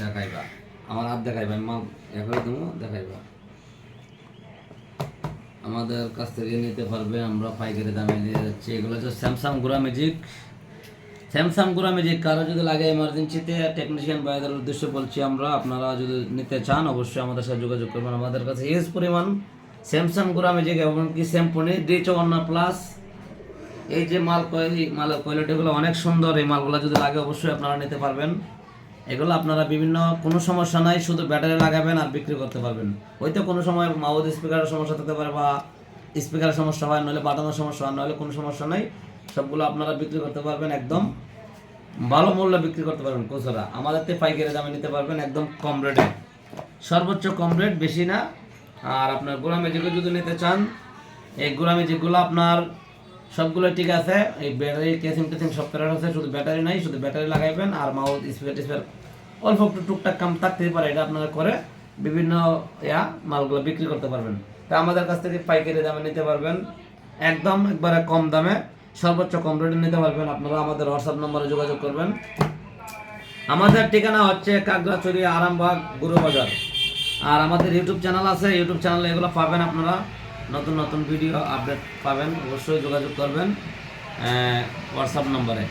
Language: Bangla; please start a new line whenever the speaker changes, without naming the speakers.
দেখাইবা। আমার হাত দেখাইবা, মা এখানে তুমি দেখাইবা। আমাদের কাছ থেকে নিতে পারবে, আমরা পাইকারি দামে নিয়ে যাচ্ছি। এগুলো হচ্ছে স্যামসাং গুড়া ম্যাজিক। স্যামসাং গুড়া ম্যাজিক, কারও যদি লাগে এমার্জেন্সিতে টেকনিশিয়ান ভাইদের উদ্দেশ্যে বলছি আমরা, আপনারা যদি নিতে চান, অবশ্যই আমাদের সাথে যোগাযোগ করবেন। আমাদের কাছে হিউজ পরিমাণ স্যামসাং গুড়া ম্যাজিক এমনকি শ্যাম্পুনি ডি চৌন্ন প্লাস এই যে মাল কয়েলি মালের কোয়ালিটিগুলো অনেক সুন্দর, এই মালগুলো যদি লাগে অবশ্যই আপনারা নিতে পারবেন। এগুলো আপনারা বিভিন্ন, কোনো সমস্যা নাই, শুধু ব্যাটারি লাগাবেন আর বিক্রি করতে পারবেন। হয়তো কোনো সময় মাউথ স্পিকারের সমস্যা থাকতে পারে বা স্পিকারের সমস্যা হয়, নইলে বাটানোর সমস্যা হয়, নইলে কোনো সমস্যা নাই। সবগুলো আপনারা বিক্রি করতে পারবেন একদম ভালো মূল্যে বিক্রি করতে পারবেন খুচরা আমাদের থেকে পাইকারি দামে নিতে পারবেন একদম কম রেটে সর্বোচ্চ কম রেট বেশি না। আর আপনার গোড়া ম্যাজিকও যদি নিতে চান, এই গোড়া ম্যাজিকগুলো আপনার সবগুলো ঠিক আছে, এই ব্যাটারি কেসিং টেসিং সব ফেরত আছে, শুধু ব্যাটারি নাই, শুধু ব্যাটারি লাগাইবেন আর মাউথ স্পিকার টিস্পিকার অল্প একটু টুকটাক কাম থাকতেই পারে, এটা আপনারা করে বিভিন্ন, ইয়া, মালগুলো বিক্রি করতে পারবেন। তা আমাদের কাছ থেকে পাইকারি দামে নিতে পারবেন, একদম একবারে কম দামে, সর্বোচ্চ কম রেটে নিতে পারবেন, আপনারা আমাদের হোয়াটসঅ্যাপ নম্বরে যোগাযোগ করবেন। আমাদের ঠিকানা হচ্ছে কাকড়াছড়ি, আরামবাগ গুরু বাজার আর আমাদের ইউটিউব চ্যানেল আছে ইউটিউব চ্যানেলে এগুলো পাবেন আপনারা। নতুন নতুন ভিডিও আপডেট পাবেন অবশ্যই যোগাযোগ করবেন হোয়াটসঅ্যাপ নম্বরে।